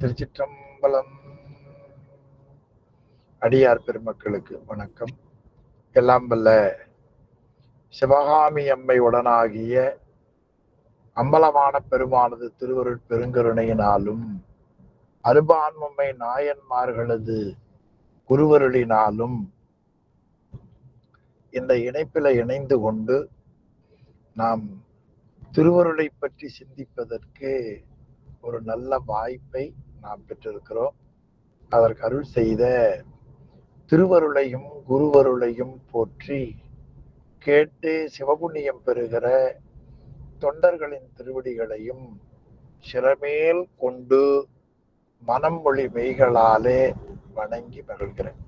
திருச்சிற்றம்பலம். அடியார் பெருமக்களுக்கு வணக்கம். எல்லாம் வல்ல சிவகாமி அம்மை உடனாகிய அம்பலமான பெருமானது திருவருட் பெருங்கருணையினாலும் அருபான்மை நாயன்மார்களது குருவருளினாலும் இந்த இணைப்பில இணைந்து கொண்டு நாம் திருவருளை பற்றி சிந்திப்பதற்கு ஒரு நல்ல வாய்ப்பை நாம் பெற்றிருக்கிறோம். அதற்கு அருள் செய்த திருவருளையும் குருவருளையும் போற்றி கேட்டு சிவபுண்ணியம் பெறுகிற தொண்டர்களின் திருவடிகளையும் சிறமேல் கொண்டு மனம் மொழி மெய்களாலே வணங்கி மகிழ்கிறேன்.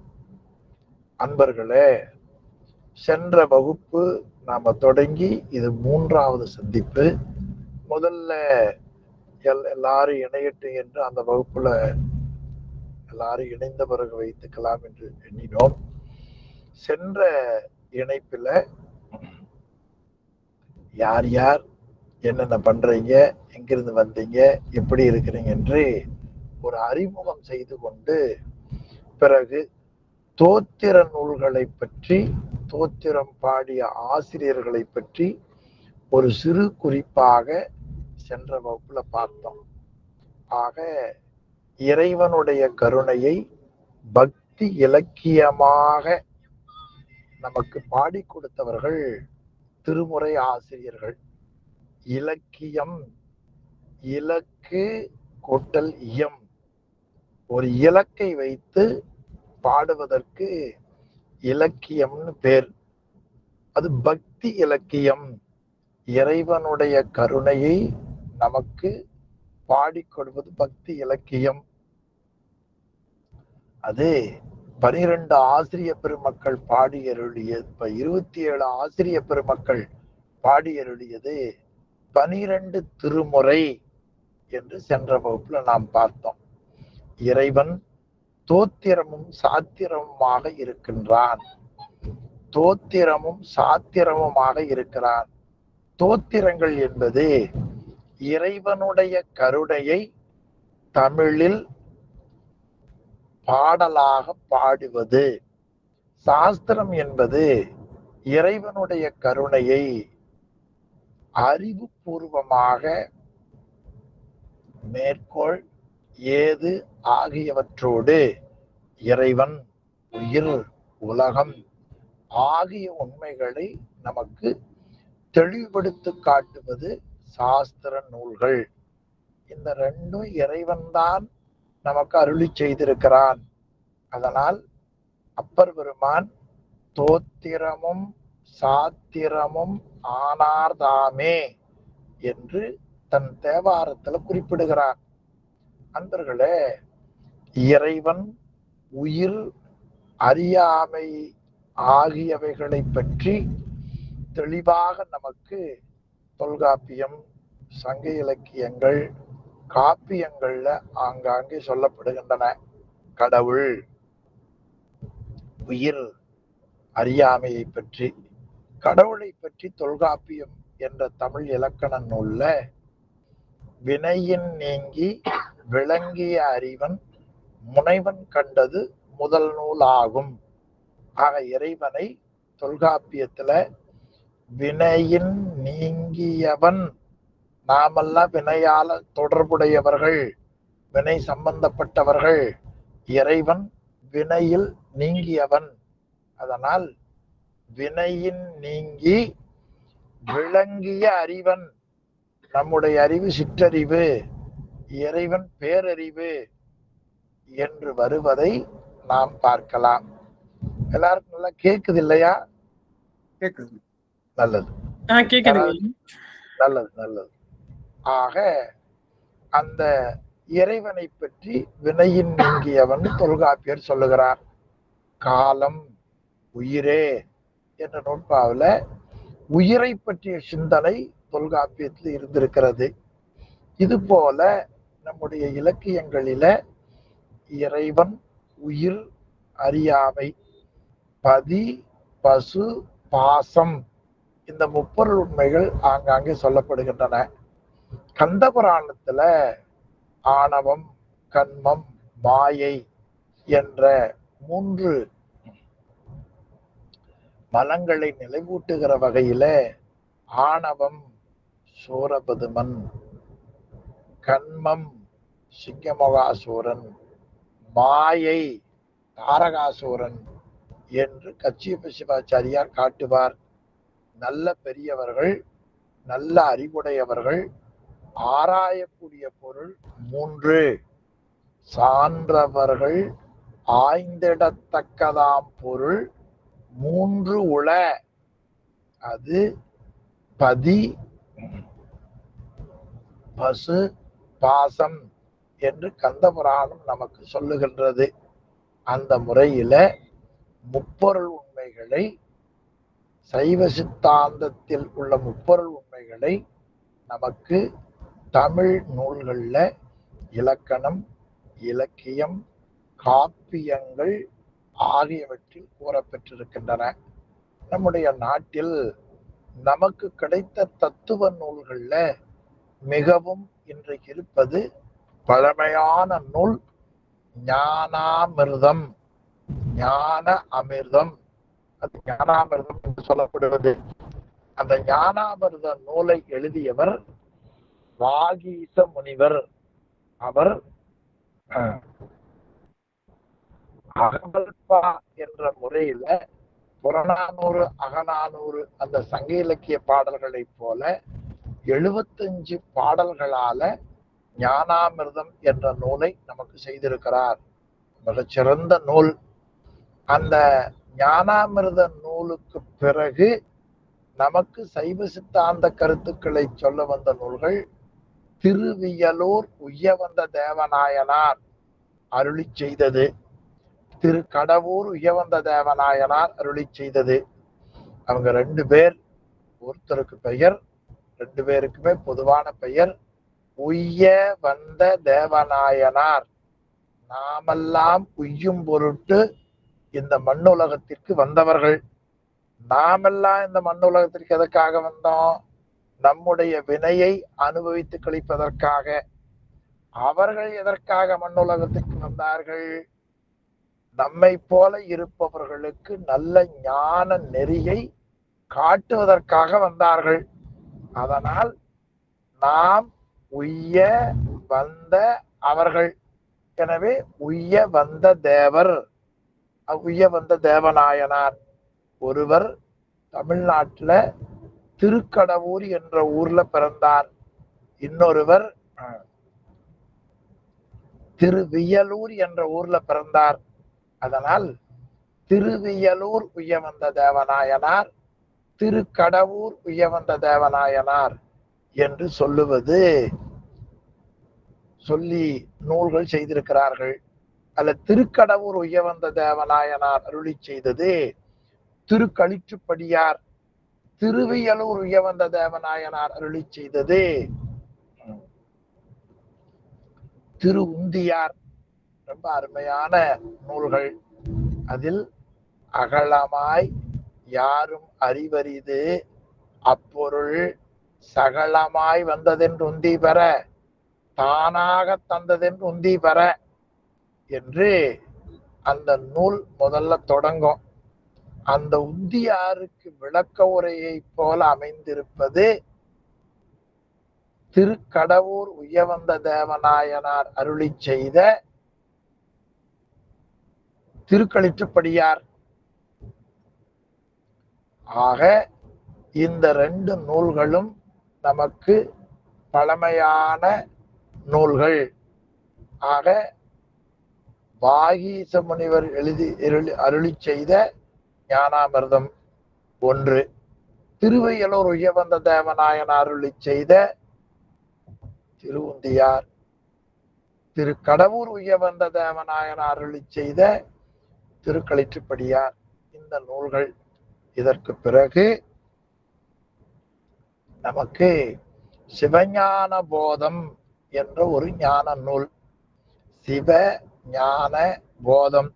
அன்பர்களே சென்ற வகுப்பு நாம தொடங்கி இது மூன்றாவது சந்திப்பு. முதல்ல எல் எல்லாரும் இணையட்டும் என்று அந்த வகுப்புல எல்லாரும் இணைந்த பிறகு வைத்துக்கலாம் என்று எண்ணினோம். சென்ற இணைப்புல யார் யார் என்னென்ன பண்றீங்க எங்கிருந்து வந்தீங்க எப்படி இருக்கிறீங்க என்று ஒரு அறிமுகம் செய்து கொண்டு பிறகு தோத்திர நூல்களை பற்றி தோத்திரம் பாடிய ஆசிரியர்களை பற்றி ஒரு சிறு குறிப்பாக சென்ற வகுப்புல பார்த்தோம். ஆக இறைவனுடைய கருணையை பக்தி இலக்கியமாக நமக்கு பாடி கொடுத்தவர்கள் திருமுறை ஆசிரியர்கள். இலக்கியம் இலக்கு கூட்டல் இயம். ஒரு இலக்கை வைத்து பாடுவதற்கு இலக்கியம்னு பேர். அது பக்தி இலக்கியம். இறைவனுடைய கருணையை நமக்கு பாடிக்கொள்வது பக்தி இலக்கியம். அது பனிரெண்டு ஆசிரிய பெருமக்கள் பாடியருளிய இப்ப இருபத்தி ஏழு ஆசிரிய பெருமக்கள் பாடியருளியது பனிரெண்டு திருமுறை என்று சென்ற வகுப்புல நாம் பார்த்தோம். இறைவன் தோத்திரமும் சாத்திரமுமாக இருக்கின்றான். தோத்திரமும் சாத்திரமுமாக இருக்கிறான். தோத்திரங்கள் என்பது இறைவனுடைய கருணையை தமிழில் பாடலாக பாடுவது. சாஸ்திரம் என்பது இறைவனுடைய கருணையை அறிவுபூர்வமாக மேற்கோள் ஏது ஆகியவற்றோடு இறைவன் உயிர் உலகம் ஆகிய உண்மைகளை நமக்கு தெளிவுபடுத்தி காட்டுவது சாஸ்திர நூல்கள். இந்த ரெண்டும் இறைவன்தான் நமக்கு அருளி செய்திருக்கிறான். அதனால் அப்பர் பெருமான் தோத்திரமும் சாத்திரமும் ஆனார்தாமே என்று தன் தேவாரத்துல குறிப்பிடுகிறார். அன்பர்களே இறைவன் உயிர் அறியாமை ஆகியவைகளை பற்றி தெளிவாக நமக்கு தொல்காப்பியம் சங்க இலக்கியங்கள் காப்பியங்கள்ல ஆங்காங்கே சொல்லப்படுகின்றன. கடவுள் உயிர் அறியாமையை பற்றி. கடவுளை பற்றி தொல்காப்பியம் என்ற தமிழ் இலக்கண நூல்ல வினையின் நீங்கி விளங்கிய அறிவன் முனைவன் கண்டது முதல் நூல் ஆகும் ஆக இறைவனை தொல்காப்பியத்துல வினையின் நீங்கியவன். நாமெல்லாம் வினையால தொடர்புடையவர்கள் வினை சம்பந்தப்பட்டவர்கள். இறைவன் வினையில் நீங்கியவன். அதனால் வினையின் நீங்கி விளங்கிய அறிவன். நம்முடைய அறிவு சிற்றறிவு இறைவன் பேரறிவு என்று வருவதை நாம் பார்க்கலாம். எல்லாருக்கும் நல்லா கேக்குது இல்லையா? கேக்குது. நல்லது. நல்லது நல்லது. ஆக அந்த இறைவனை பற்றி வினையின் நீங்கியவன் தொல்காப்பியர் சொல்லுகிறார் காலம் உயிரே என்ற நூற்பாவில் உயிரை பற்றிய சிந்தனை தொல்காப்பியத்தில் இருந்திருக்கிறது. இது போல நம்முடைய இலக்கியங்களில இறைவன் உயிர் அறியாமை பதி பசு பாசம் இந்த முப்பொருள் உண்மைகள் ஆங்காங்கே சொல்லப்படுகின்றன. கந்த புராணத்துல ஆணவம் கண்மம் மாயை என்ற மூன்று மலங்களை நிலைவூட்டுகிற வகையில ஆணவம் சூரபதுமன் கண்மம் சிங்கமகாசூரன் மாயை தாரகாசூரன் என்று கச்சியப்ப சிவாச்சாரியார் காட்டுவார். நல்ல பெரியவர்கள் நல்ல அறிவுடையவர்கள் ஆராயக்கூடிய பொருள் மூன்று. சான்றவர்கள் ஆய்ந்திடத்தக்கதாம் பொருள் மூன்று உள. அது பதி பசு பாசம் என்று கந்தபுராணம் நமக்கு சொல்லுகின்றது. அந்த முறையில முப்பொருள் உண்மைகளை சைவ சித்தாந்தத்தில் உள்ள முப்பொருள் உண்மைகளை நமக்கு தமிழ் நூல்களில் இலக்கணம் இலக்கியம் காப்பியங்கள் ஆகியவற்றில் கூறப்பெற்றிருக்கின்றன. நம்முடைய நாட்டில் நமக்கு கிடைத்த தத்துவ நூல்களில் மிகவும் இன்றைக்கு இருப்பது பழமையான நூல் ஞானாமிர்தம் ஞான அமிர்தம். அது ஞானாமிர்தம் என்று சொல்லப்படுவது அந்த ஞானாமிர்த நூலை எழுதியவர் வாகீச முனிவர். அவர் அஹ், என்ற முறையில புறநானூறு அகநானூறு அந்த சங்க இலக்கிய பாடல்களைப் போல எழுபத்தஞ்சு பாடல்களால ஞானாமிர்தம் என்ற நூலை நமக்கு செய்திருக்கிறார். மிகச்சிறந்த நூல். அந்த ஞானாமிர்த நூலுக்கு பிறகு நமக்கு சைவ சித்தாந்த கருத்துக்களை சொல்ல வந்த நூல்கள் திருவியலூர் உய்யவந்த தேவநாயனார் அருளி செய்தது. திரு கடவுர் உயவந்த தேவநாயனார் அருளி செய்தது. அவங்க ரெண்டு பேர் ஒருத்தருக்கு பெயர் ரெண்டு பேருக்குமே பொதுவான பெயர் உய்ய வந்த தேவநாயனார். நாமெல்லாம் உய்யும் பொருட்டு இந்த மண்ணுலகத்திற்கு வந்தவர்கள். நாமெல்லாம் இந்த மண்ணுலகத்திற்கு எதற்காக வந்தோம்? நம்முடைய வினையை அனுபவித்து கழிப்பதற்காக. அவர்கள் எதற்காக மண்ணுலகத்திற்கு வந்தார்கள்? நம்மை போல இருப்பவர்களுக்கு நல்ல ஞான நெறியை காட்டுவதற்காக வந்தார்கள். அதனால் நாம் உய்ய வந்த அவர்கள். எனவே உய்ய வந்த தேவர். அவ்விய வந்த தேவநாயனார் ஒருவர் தமிழ்நாட்டுல திருக்கடவூர் என்ற ஊர்ல பிறந்தார். இன்னொருவர் அஹ், திருவியலூர் என்ற ஊர்ல பிறந்தார். அதனால் திருவியலூர் உய்யவந்த தேவநாயனார் திருக்கடவூர் உயவந்த தேவநாயனார் என்று சொல்லுவது சொல்லி நூல்கள் செய்திருக்கிறார்கள். அல்ல திருக்கடவுர் உயவந்த தேவநாயனார் அருளி செய்தது. திருக்களிச்சுப்படியார் திருவியலூர் உயவந்த தேவநாயனார் அருளி செய்தது. உம், திரு உந்தியார் ரொம்ப அருமையான நூல்கள். அதில் அகலமாய் யாரும் அறிவறிது. அப்பொருள் சகலமாய் வந்ததென்று உந்தி பெற தானாக தந்ததென்று உந்தி பெற என்று அந்த நூல் முதல்ல தொடங்கும். அந்த உந்தியாருக்கு விளக்க உரையை போல அமைந்திருப்பது திருக்கடவூர் உயவந்த தேவநாயனார் அருளி செய்த திருக்களிற்றுப்படியார் ஆக இந்த ரெண்டு நூல்களும் நமக்கு பழமையான நூல்கள். ஆக பாகீச முனிவர் எழுதி அருளி- அருளி செய்த ஞானாமிர்தம் ஒன்று. திருவையலூர் உயவந்த தேவநாயன் அருளி செய்த திருவுந்தியார். திரு கடவுர் உயவந்த தேவநாயன் அருளி செய்த திருக்களிற்றுப்படியார். இந்த நூல்கள் இதற்கு பிறகு நமக்கு சிவஞான போதம் என்ற ஒரு ஞான நூல். சிவ ஞான போதம்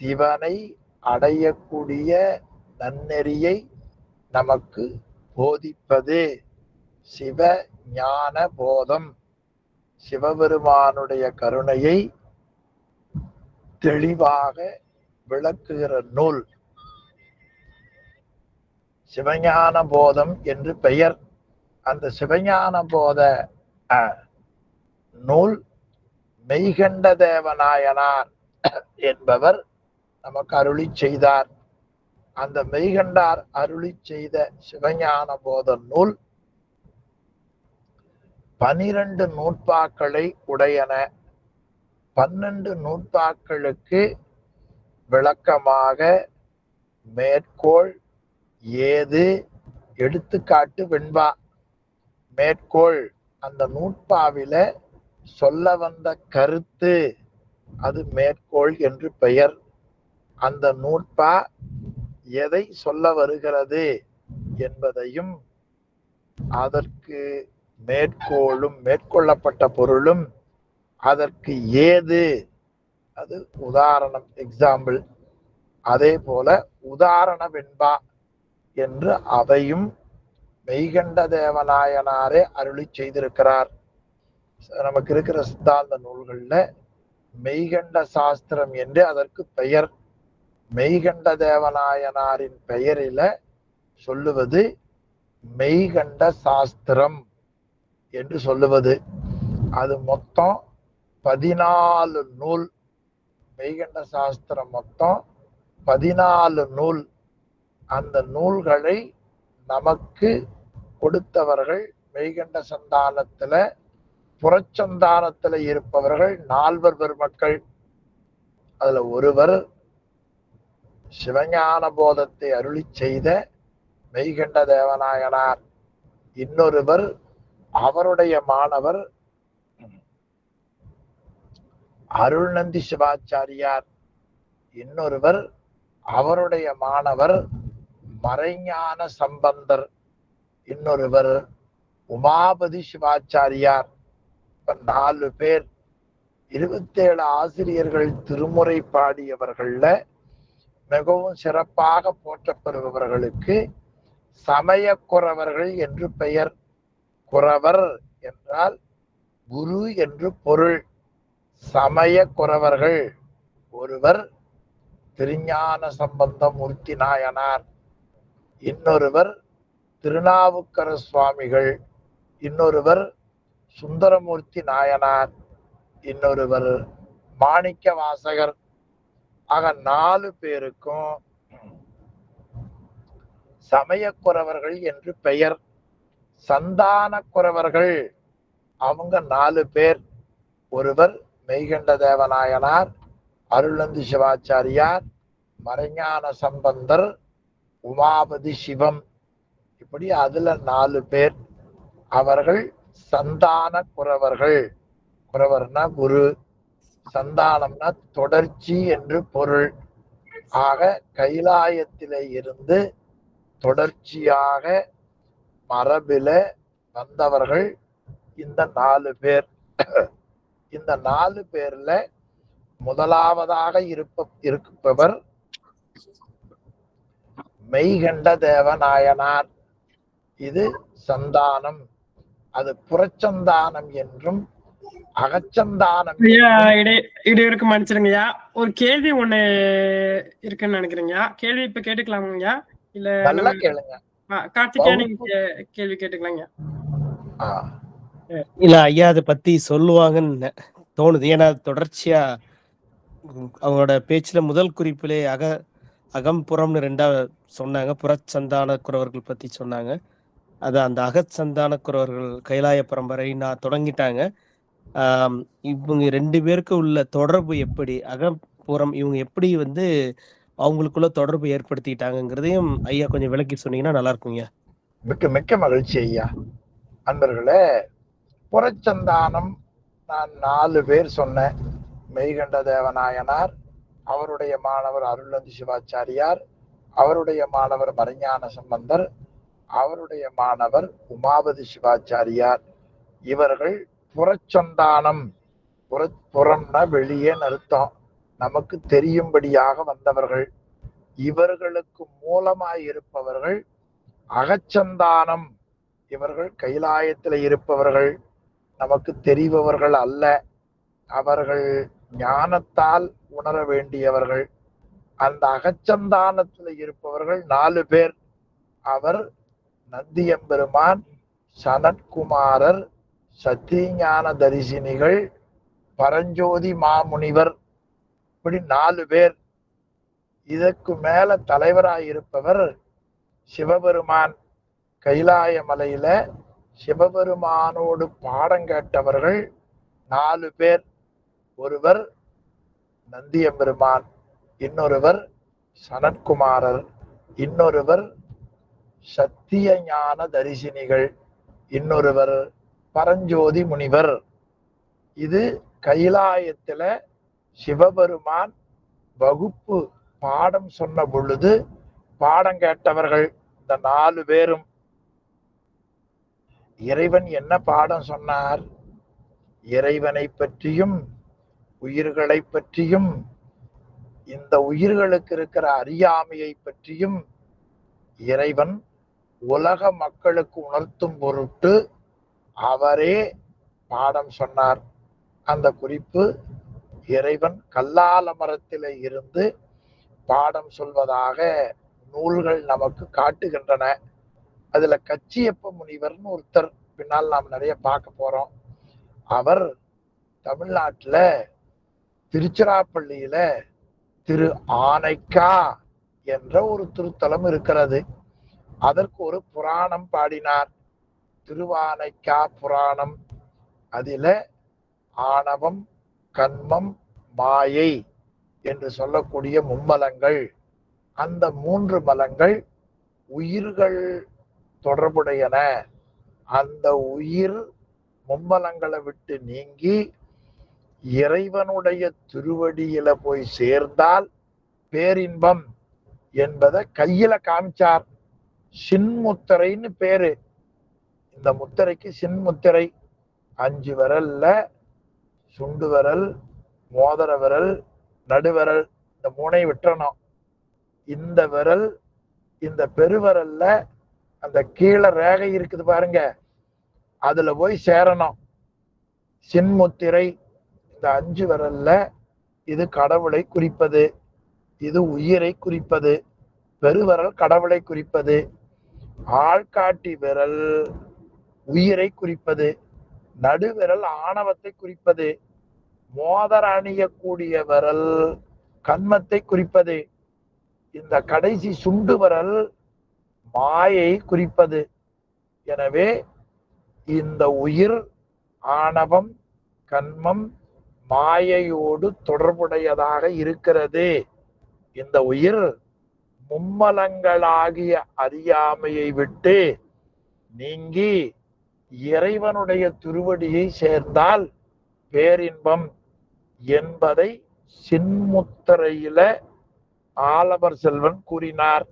சிவனை அடையக்கூடிய நன்னெறியை நமக்கு போதிப்பது. சிவ ஞான போதம் சிவபெருமானுடைய கருணையை தெளிவாக விளக்குகிற நூல். சிவஞான போதம் என்று பெயர். அந்த சிவஞான போத அஹ், நூல் மெய்கண்ட தேவநாயனார் என்பவர் நமக்கு அருளி செய்தார். அந்த மெய்கண்டார் அருளி செய்த சிவஞான போத நூல் பனிரெண்டு நூற்பாக்களை உடையன. பன்னெண்டு நூற்பாக்களுக்கு விளக்கமாக மேற்கோள் ஏது? எடுத்துக்காட்டு வெண்பா. மேற்கோள் அந்த நூற்பாவில சொல்ல வந்த கருத்து அது மேற்கோள் என்று பெயர். அந்த நூற்பா எதை சொல்ல வருகிறது என்பதையும் அதற்கு மேற்கோளும் மேற்கொள்ளப்பட்ட பொருளும் அதற்கு ஏது? அது உதாரணம் எக்ஸாம்பிள் அதே போல உதாரண வெண்பா என்று அவையும் மெய்கண்ட தேவநாயனாரே அருளி செய்திருக்கிறார். நமக்கு இருக்கிற சித்தாந்த நூல்கள்ல மெய்கண்ட சாஸ்திரம் என்று அதற்கு பெயர். மெய்கண்ட தேவநாயனாரின் பெயரில சொல்லுவது மெய்கண்ட சாஸ்திரம் என்று சொல்லுவது. அது மொத்தம் பதினாலு நூல். மெய்கண்ட சாஸ்திரம் மொத்தம் பதினாலு நூல். அந்த நூல்களை நமக்கு கொடுத்தவர்கள் மெய்கண்ட சந்தானத்துல புறச்சந்தானத்துல இருப்பவர்கள் நால்வர் பெருமக்கள். அதுல ஒருவர் சிவஞான போதத்தை அருளி செய்த மெய்கண்ட தேவநாயனார். இன்னொருவர் அவருடைய மாணவர் அருள்நந்தி சிவாச்சாரியார். இன்னொருவர் அவருடைய மாணவர் மறைஞான சம்பந்தர். இன்னொருவர் உமாபதி சிவாச்சாரியார். இப்ப நாலு பேர். இருபத்தேழு ஆசிரியர்கள் திருமுறை பாடியவர்கள்ல மிகவும் சிறப்பாக போற்றப்பெறுபவர்களுக்கு சமய குறவர்கள் என்று பெயர் குறவர் என்றால் குரு என்று பொருள். சமய குறவர்கள் ஒருவர் திருஞான சம்பந்த மூர்த்தி நாயனார் இன்னொருவர் திருநாவுக்கர சுவாமிகள் இன்னொருவர் சுந்தரமூர்த்தி நாயனார் இன்னொருவர் மாணிக்க வாசகர் ஆக நாலு பேருக்கும் சமயக்குறவர்கள் என்று பெயர். சந்தான குறவர்கள் அவங்க நாலு பேர். ஒருவர் மெய்கண்ட தேவநாயனார் அருளந்தி சிவாச்சாரியார் மறைஞான சம்பந்தர் உமாபதி சிவம். இப்படி அதுல நாலு பேர். அவர்கள் சந்தான குறவர்கள் குறவர்னா குரு சந்தானம்னா தொடர்ச்சி என்று பொருள். ஆக கைலாயத்திலே இருந்து தொடர்ச்சியாக மரபில வந்தவர்கள் இந்த நாலு பேர். இந்த நாலு பேர்ல முதலாவதாக இருப்ப இருப்பவர் மெய்கண்ட தேவநாயனார். இது சந்தானம். அது புறச்சந்தானம் என்றும் அகச்சந்தானம் இடையூறுக்கு மன்னிச்சிருங்கய்யா ஒரு கேள்வி ஒண்ணு இருக்குன்னு நினைக்கிறேங்கய்யா கேள்வி இப்ப கேட்டுக்கலாமாங்கய்யா இல்ல நல்லா கேளுங்க. ஆ, கார்த்திகேயா நீங்க கே- கேள்வி கேட்டுக்கலாங்கய்யா ஆ, இல்ல ஐயா அதை பத்தி சொல்லுவாங்கன்னு தோணுது. ஏன்னா தொடர்ச்சியா அவங்களோட பேச்சுல முதல் குறிப்பிலே அக அகம்புறம்னு ரெண்டா சொன்னாங்க. புறச்சந்தான குறவர்கள் பத்தி சொன்னாங்க. அது அந்த அகத் சந்தானக்குறவர்கள் கைலாய பரம்பரை நான் தொடங்கிட்டாங்க. இவங்க ரெண்டு பேருக்கு உள்ள தொடர்பு எப்படி? அகப்புறம் இவங்க எப்படி வந்து அவங்களுக்குள்ள தொடர்பு ஏற்படுத்திக்கிட்டாங்கங்கிறதையும் ஐயா கொஞ்சம் விளக்கி சொன்னீங்கன்னா நல்லா இருக்குங்க மிக்க மிக்க மகிழ்ச்சி ஐயா. அன்பர்களே புறச்சந்தானம் நான் நாலு பேர் சொன்னேன். மெய்கண்ட தேவநாயனார் அவருடைய மாணவர் அருளந்தி சிவாச்சாரியார் அவருடைய மாணவர் மறைஞான சம்பந்தர் அவருடைய மாணவர் உமாபதி சிவாச்சாரியார். இவர்கள் புறச்சந்தானம் புற புறம்னா வெளியே நிறுத்தம். நமக்கு தெரியும்படியாக வந்தவர்கள். இவர்களுக்கு மூலமாய் இருப்பவர்கள் அகச்சந்தானம். இவர்கள் கைலாயத்தில் இருப்பவர்கள். நமக்கு தெரிபவர்கள் அல்ல. அவர்கள் ஞானத்தால் உணர வேண்டியவர்கள். அந்த அகச்சந்தானத்தில் இருப்பவர்கள் நாலு பேர். அவர் நந்தியம்பெருமான் சனத்குமாரர் சத்தியஞான தரிசினிகள் பரஞ்சோதி மாமுனிவர் இப்படி நாலு பேர். இதற்கு மேல தலைவராயிருப்பவர் சிவபெருமான். கைலாய மலையில சிவபெருமானோடு பாடம் கேட்டவர்கள் நாலு பேர். ஒருவர் நந்தியம்பெருமான் இன்னொருவர் சனத்குமாரர் இன்னொருவர் சத்திய ஞான தரிசினிகள் இன்னொருவர் பரஞ்சோதி முனிவர். இது கைலாயத்துல சிவபெருமான் வகுப்பு பாடம் சொன்ன பொழுது பாடம் கேட்டவர்கள் இந்த நாலு பேரும். இறைவன் என்ன பாடம் சொன்னார்? இறைவனை பற்றியும் உயிர்களை பற்றியும் இந்த உயிர்களுக்கு இருக்கிற அறியாமையை பற்றியும் இறைவன் உலக மக்களுக்கு உணர்த்தும் பொருட்டு அவரே பாடம் சொன்னார். அந்த குறிப்பு இறைவன் கல்லால மரத்திலே இருந்து பாடம் சொல்வதாக நூல்கள் நமக்கு காட்டுகின்றன. அதுல கச்சியப்ப முனிவர்னு ஒருத்தர் பின்னால் நாம் நிறைய பார்க்க போறோம். அவர் தமிழ்நாட்டுல திருச்சிராப்பள்ளியில திரு ஆனைக்கா என்ற ஒரு திருத்தலம் இருக்கிறது. அதற்கு ஒரு புராணம் பாடினார். திருவானைக்கா புராணம். அதில ஆணவம் கண்மம் மாயை என்று சொல்லக்கூடிய மும்மலங்கள். அந்த மூன்று மலங்கள் உயிர்கள் தொடர்புடையன. அந்த உயிர் மும்மலங்களை விட்டு நீங்கி இறைவனுடைய திருவடியில போய் சேர்ந்தால் பேரின்பம் என்பதை கையில காமிச்சார். சின்முத்திரைன்னு பேரு. இந்த முத்திரைக்கு சின்முத்திரை அஞ்சு விரல்ல சுண்டு விரல் மோதிர விரல் நடுவிரல் இந்த மூனை விட்டுறணும். இந்த விரல் இந்த பெருவிரல்ல அந்த கீழே ரேகை இருக்குது பாருங்க. அதுல போய் சேரணும். சின்முத்திரை இந்த அஞ்சு விரல்ல இது கடவுளை குறிப்பது. இது உயிரை குறிப்பது. பெருவரல் கடவுளை குறிப்பது. ஆள்காட்டி விரல் உயிரை குறிப்பது நடுவிரல் ஆணவத்தை குறிப்பது மோதர அணியக்கூடிய விரல் கண்மத்தை குறிப்பது இந்த கடைசி சுண்டு விரல் மாயை குறிப்பது. எனவே இந்த உயிர் ஆணவம் கண்மம் மாயையோடு தொடர்புடையதாக இருக்கிறது. இந்த உயிர் மும்மலங்களாகிய அறியாமையை விட்டு நீங்கி இறைவனுடைய திருவடியை சேர்ந்தால் பேரின்பம் என்பதை சின்முத்திரையில ஆலவர் செல்வன் கூறினார்.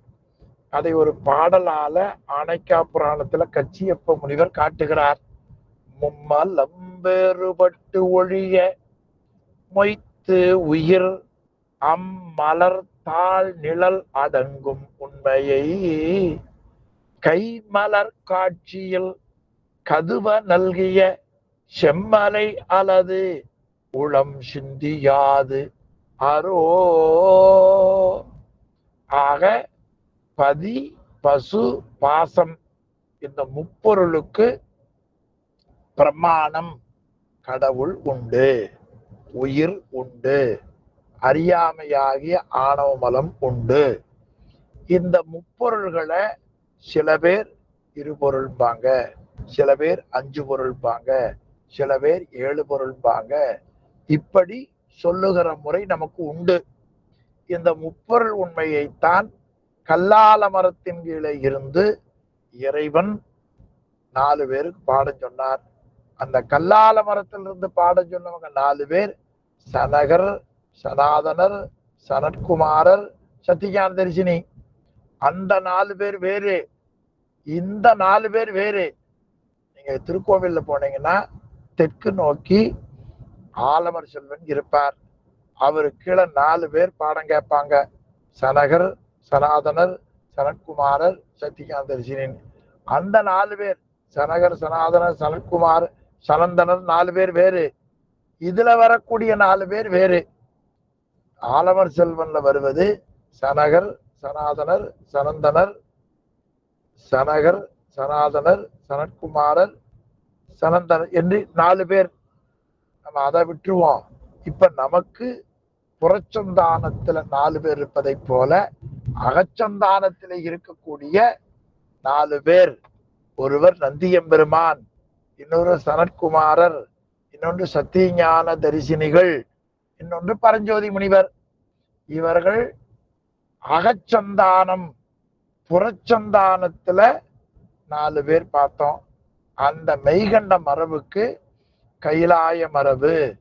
அதை ஒரு பாடலால ஆனைக்கா புராணத்துல கச்சியப்ப முனிவர் காட்டுகிறார். மும்மலம்பேறுபட்டு ஒழிய மொய்த்து உயிர் அம்மலர் கால் நிழல் அடங்கும் உண்மையை. கைமலர் காட்சியில் கதுவ நல்கிய செம்மலை அலது உளம் சிந்தியாது அரோ ஆக பதி பசு பாசம் இந்த முப்பொருளுக்கு பிரமாணம் கடவுள் உண்டு உயிர் உண்டு. அறியாமையாகிய ஆணவ மலம் உண்டு. இந்த முப்பொருள்களை சில பேர் இருபொருள்பாங்க சில பேர் அஞ்சு பொருள்பாங்க சில பேர் ஏழு பொருள்பாங்க இப்படி சொல்லுகிற முறை நமக்கு உண்டு. இந்த முப்பொருள் உண்மையைத்தான் கல்லால மரத்தின் கீழே இருந்து இறைவன் நாலு பேருக்கு பாடம் சொன்னார். அந்த கல்லால மரத்திலிருந்து பாடம் சொன்னவங்க நாலு பேர் சனகர் சனாதனர் சனத்குமாரர் சத்தியஞான தரிசினி. அந்த நாலு பேர் வேறு. இந்த நாலு பேர் வேறு. நீங்க திருக்கோவில்ல போனீங்கன்னா தெற்கு நோக்கி ஆலமர் செல்வன் இருப்பார். அவரு கீழே நாலு பேர் பாடம் கேட்பாங்க. சனகர் சனாதனர் சனத்குமாரர் சத்தியகாந்த தரிசினின் அந்த நாலு பேர் சனகர் சனாதனர் சனத்குமார் சனந்தனர் நாலு பேர் வேறு. இதுல வரக்கூடிய நாலு பேர் வேறு. ஆலமர் செல்வன்ல வருவது சனகர் சனாதனர் சனந்தனர் சனகர் சனாதனர் சனத்குமாரர் சனந்தனர் என்று நாலு பேர். நம்ம அதை விட்டுருவோம். இப்ப நமக்கு புறச்சந்தானத்துல நாலு பேர் இருப்பதை போல அகச்சந்தானத்தில இருக்கக்கூடிய நாலு பேர். ஒருவர் நந்தியம்பெருமான் இன்னொரு சனத்குமாரர் இன்னொன்று சத்தியஞான தரிசினிகள் இன்னொன்று பரஞ்சோதி முனிவர். இவர்கள் அகச்சந்தானம் புறச்சந்தானத்துல நாலு பேர் பார்த்தோம். அந்த மெய்கண்ட மரபுக்கு கைலாய மரபு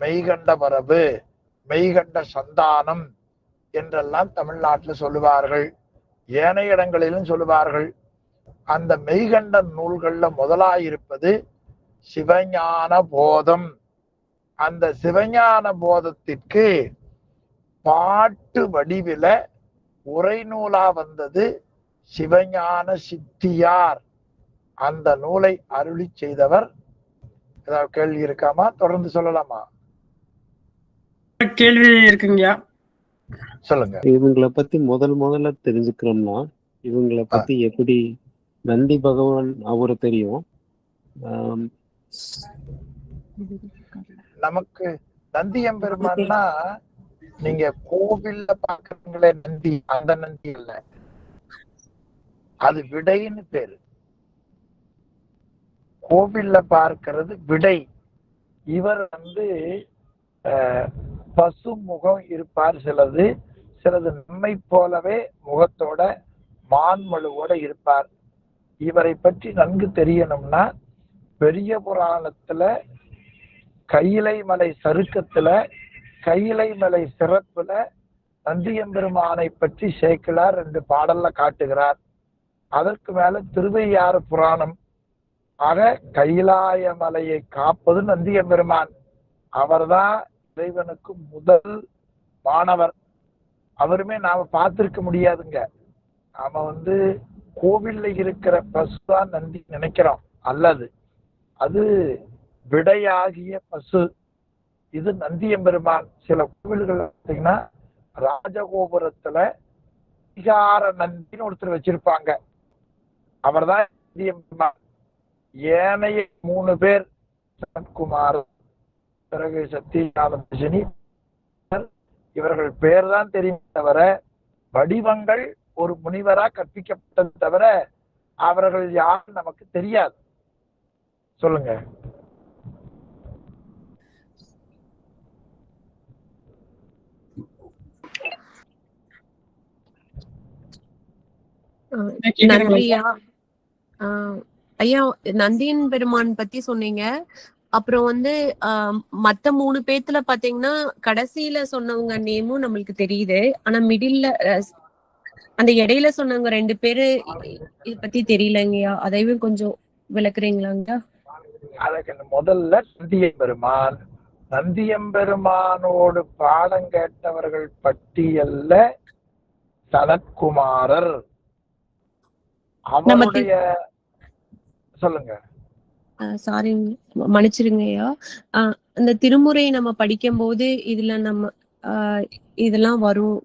மெய்கண்ட மரபு மெய்கண்ட சந்தானம் என்றெல்லாம் தமிழ்நாட்டில் சொல்லுவார்கள். ஏனைய இடங்களிலும் சொல்லுவார்கள். அந்த மெய்கண்ட நூல்களில் முதலாயிருப்பது சிவஞான போதம். அந்த சிவஞான போதத்திற்கு பாட்டு வடிவில உரைநூலா வந்தது சிவஞான சித்தியார். அந்த நூலை அருளி செய்தவர் ஏதாவது கேள்வி இருக்காமா? தொடர்ந்து சொல்லலாமா? கேள்வி இருக்குங்கய்யா. சொல்லுங்க. இவங்களை பத்தி முதல் முதல்ல தெரிஞ்சுக்கிறோம்னா இவங்களை பத்தி எப்படி நந்தி பகவான் அவரு தெரியும்? நமக்கு நந்தி எம்பெருமான்னா நீங்க கோவில்ல பாக்குறீங்களே நந்தி அந்த நந்தி இல்ல. அது விடைன்னு பேரு. கோவில்ல பார்க்கிறது விடை. இவர் வந்து பசு முகம் இருப்பார் சிலது. சிலது நம்மை போலவே முகத்தோட மான்மழுவோட இருப்பார். இவரை பற்றி நன்கு தெரியணும்னா பெரிய புராணத்துல கையிலை மலை சருக்கத்துல கையிலை மலை சிறப்புல நந்தியம்பெருமானை பற்றி சேக்கிலார் ரெண்டு பாடல்ல காட்டுகிறார். அதற்கு மேல திருவையாறு புராணம். ஆக கைலாய மலையை காப்பது நந்தியம்பெருமான். அவர்தான் இறைவனுக்கு முதல் மாணவர். அவருமே நாம பார்த்திருக்க முடியாதுங்க. நாம வந்து கோவில்ல இருக்கிற பசுதான் நந்தி நினைக்கிறோம். அல்லது அது விடையாகிய பசு. இது நந்தியம்பெருமான். சில கோவில்கள் பார்த்தீங்கன்னா ராஜகோபுரத்துல அதிகார நந்தின்னு ஒருத்தர் வச்சிருப்பாங்க. அவர்தான் நந்தியம்பெருமான். ஏனைய மூணு பேர் சனத்குமார் பிறகு சத்தியநாதன் இவர்கள் பேர் தான் தெரியும் தவிர வடிவங்கள் ஒரு முனிவரா கற்பிக்கப்பட்டது தவிர அவர்கள் யார் நமக்கு தெரியாது. சொல்லுங்க. ஆஹ் ஐயா நந்தியன் பெருமான் பத்தி சொன்னீங்க. அப்புறம் வந்து ஆஹ் மத்த மூணு பேத்துல பாத்தீங்கன்னா கடைசியில சொன்னவங்க நேமும் நம்மளுக்கு தெரியுது. ஆனா மிடில்ல அந்த இடையில சொன்னவங்க ரெண்டு பேரு இத பத்தி தெரியலங்கய்யா அதையும் கொஞ்சம் விளக்குறீங்களாங்க? அதுக்கு முதல்ல நந்தியம்பெருமான் நந்தியம்பெருமானோடு பாடம் கேட்டவர்கள் பட்டியல்ல சனத்குமாரர் அவருடைய சொல்லுங்க. சாரி மன்னிச்சிருங்கய்யா. ஆஹ் அந்த திருமுறை நம்ம படிக்கும் போது இதுல நம்ம ஆஹ் இதெல்லாம் வரும்.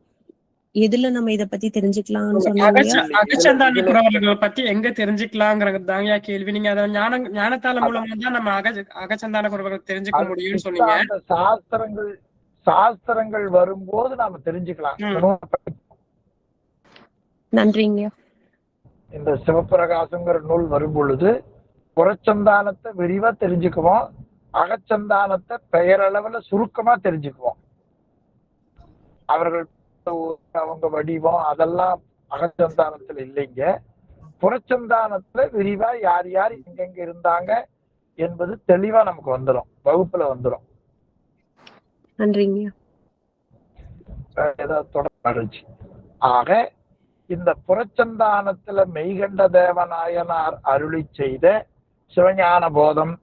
எதுல நம்ம இத பத்தி தெரிஞ்சுக்கலாம்னு சொன்னீங்க அகச்ச- அகச்சந்தானி குறவர்களை பத்தி எங்க தெரிஞ்சுக்கலாங்கிறது தாங்கயா கேள்வி. நீங்க அதை ஞான ஞானத்தால மூலமா தான் நம்ம அக அகச்சந்தான குறவர்கள் தெரிஞ்சுக்க முடியும்னு சொன்னீங்க. சாஸ்திரங்கள் சாஸ்திரங்கள் வரும்போது நாம தெரிஞ்சுக்கலாம். ம். இந்த சிவப்பிரகாசங்கிற நூல் வரும் பொழுது புறச்சந்தானத்தை விரிவா தெரிஞ்சுக்குவோம் அகச்சந்தானத்தை பெயரளவுல சுருக்கமா தெரிஞ்சுக்குவோம். அவர்கள் அவங்க வடிவம் அதெல்லாம் அகச்சந்தானத்துல இல்லைங்க. புறச்சந்தானத்துல விரிவா யார் யார் எங்கெங்க இருந்தாங்க என்பது தெளிவா நமக்கு வந்துடும் வகுப்புல வந்துடும் நன்றிங்கய்யா ஏதாவது தொடர்ச்சி ஆக இந்த புறச்சந்தானத்துல மெய்கண்ட தேவநாயனார் அருளி செய்த சிவஞான போதம்.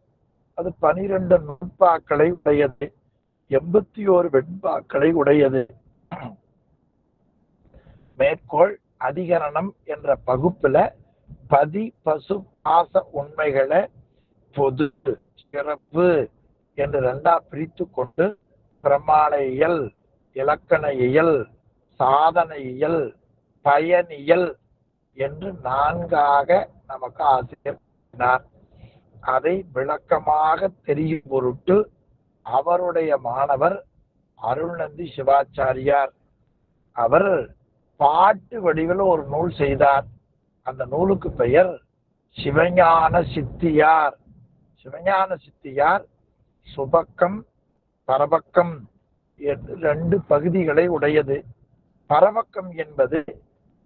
அது பனிரெண்டு நுட்பாக்களை உடையது. எண்பத்தி ஓரு வெண்பாக்களை உடையது. மேற்கோள் அதிகரணம் என்ற பகுப்புல பதி பசு பாச உண்மைகளை பொது சிறப்பு என்று ரெண்டா பிரித்து கொண்டு பிரமாண இயல் இலக்கண இயல் சாதன இயல் பயனியல் என்று நான்காக நமக்கு ஆசிரியர் அதை விளக்கமாக தெரியும் பொருட்டு அவருடைய மாணவர் அருள்நந்தி சிவாச்சாரியார். அவர் பாட்டு வடிவில் ஒரு நூல் செய்தார். அந்த நூலுக்கு பெயர் சிவஞான சித்தியார். சிவஞான சித்தியார் சுபக்கம் பரபக்கம் என்று ரெண்டு பகுதிகளை உடையது. பரபக்கம் என்பது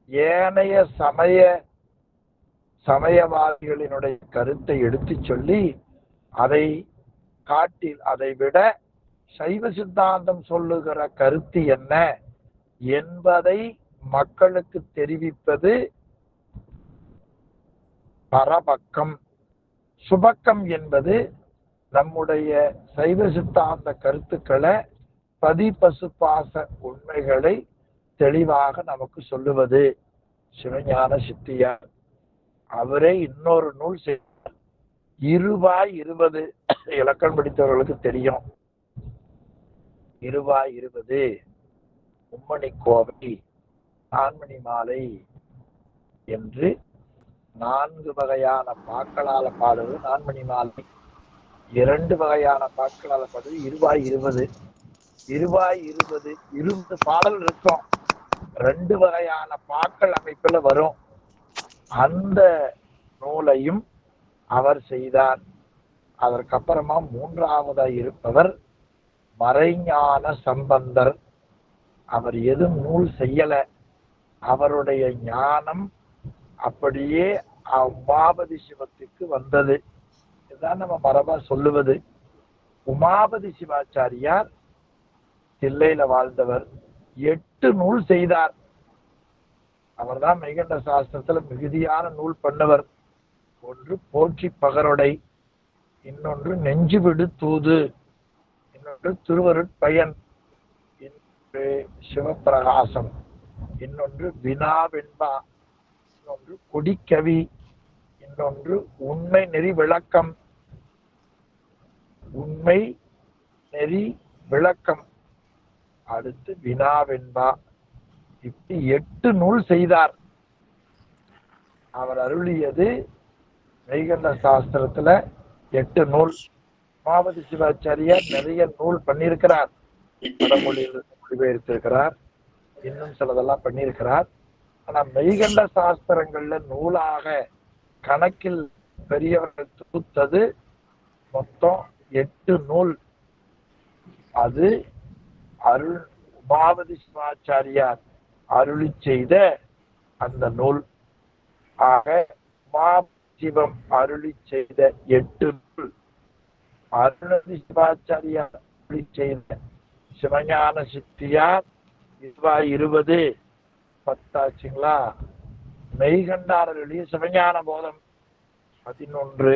ஏனைய சமய சமயவாதிகளினுடைய கருத்தை எடுத்துச் சொல்லி அதை காட்டில் அதை விட சைவ சித்தாந்தம் சொல்லுகிற கருத்து என்ன என்பதை மக்களுக்கு தெரிவிப்பது பரபக்கம். சுபக்கம் என்பது நம்முடைய சைவ சித்தாந்த கருத்துக்களை பதிபசுபாச உண்மைகளை தெளிவாக நமக்கு சொல்லுவது சிவஞான சித்தியார். அவரே இன்னொரு நூல் செய்தார் இருவாய் இருபது இலக்கணம் படித்தவர்களுக்கு தெரியும். இருவாய் இருபது மும்மணி கோவை நான்மணி மாலை என்று நான்கு வகையான பாக்களால பாடுவது நான்மணி மாலை. இரண்டு வகையான பாக்களால பாடுவது இருவாய் இருபது. இருவாய் இருபது இருபது பாடல் இருக்கும். ரெண்டு வகையான பாக்கள் அமைப்புல வரும். அந்த நூலையும் அவர் செய்தார். அதற்கப்புறமா மூன்றாவதா இருப்பவர் மறைஞான சம்பந்தர். அவர் எதுவும் நூல் செய்யல. அவருடைய ஞானம் அப்படியே உமாபதி சிவத்துக்கு வந்தது. இதுதான் நம்ம மரபா சொல்லுவது. உமாபதி சிவாச்சாரியார் தில்லையில வாழ்ந்தவர். எட்டு நூல் செய்தார். அவர்தான் மெய்கண்ட சாஸ்திரத்துல மிகுதியான நூல் பண்ணவர். ஒன்று போற்றி பகரொடை இன்னொன்று நெஞ்சு விடு தூது இன்னொன்று திருவருட்பயன் இன்னொன்று சிவப்பிரகாசம் இன்னொன்று வினா வெண்பா இன்னொன்று கொடிக்கவி இன்னொன்று உண்மை நெறி விளக்கம். உண்மை நெறி விளக்கம். அடுத்து வினாவென்பா. இப்படி எட்டு நூல் செய்தார். அவர் அருளியது மெய்கண்ட சாஸ்திரத்துல எட்டு நூல். மாவதி சிவாச்சாரியார் நிறைய நூல் பண்ணியிருக்கிறார். வடமொழியில் மொழிபெயர்த்திருக்கிறார். இன்னும் சிலதெல்லாம் பண்ணியிருக்கிறார். ஆனா மெய்கண்ட சாஸ்திரங்கள்ல நூலாக கணக்கில் பெரியவர்கள் தொகுத்தது மொத்தம் எட்டு நூல். அது அருள் உமாவதி சிவாச்சாரியார் அருளி செய்த அந்த நூல். ஆக உமா சிவம் அருளி செய்த எட்டு நூல். அருணதி சிவாச்சாரியார் அருளி செய்த சிவஞான சித்தியார் இதுவா இருபது. பத்தாச்சுங்களா? மெய்கண்டாரர் எழுதிய சிவஞான போதம் பதினொன்று.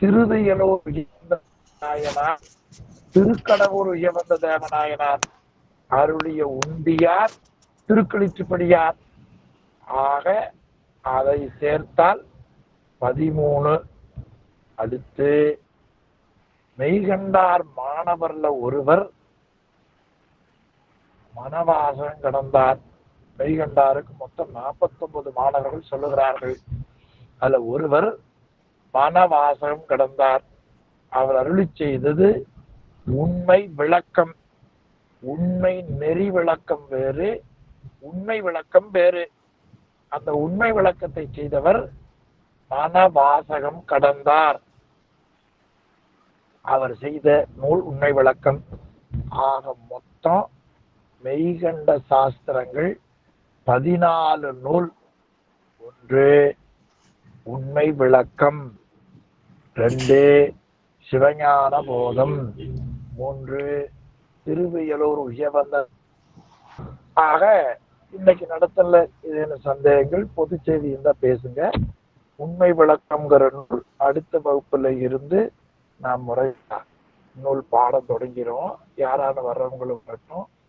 திருதையலோ விஜயந்த நாயனா திருக்கடவுர் உயவந்த தேவநாயனார் அருளிய உண்டியார் திருக்களிற்றுப்படியார் ஆக அதை சேர்த்தால் பதிமூணு அடுத்து மெய்கண்டார் மாணவர்ல ஒருவர் மனவாசம் கடந்தார். மெய்கண்டாருக்கு மொத்தம் நாற்பத்தொன்பது மாணவர்கள் சொல்லுகிறார்கள். அதுல ஒருவர் மனவாசகம் கடந்தார். அவர் அருளி செய்தது உண்மை விளக்கம் உண்மை நெறி விளக்கம் வேறு உண்மை விளக்கம் வேறு. அந்த உண்மை விளக்கத்தை செய்தவர் மனவாசகம் கடந்தார். அவர் செய்த நூல் உண்மை விளக்கம். ஆக மொத்தம் மெய்கண்ட சாஸ்திரங்கள் பதினாலு நூல். ஒன்று உண்மை விளக்கம். ரெண்டு சிவஞான போதம். மூன்று திருவையலூர் உயவந்த ஆக இன்னைக்கு நடத்தல ஏதேனும் சந்தேகங்கள் பொது செய்தி இருந்தா பேசுங்க. உண்மை விளக்கம்ங்கிற நூல் அடுத்த வகுப்புல இருந்து நாம் முறை நூல் பாடம் தொடங்கிறோம் யாரான வர்றவங்களும் வரட்டும்.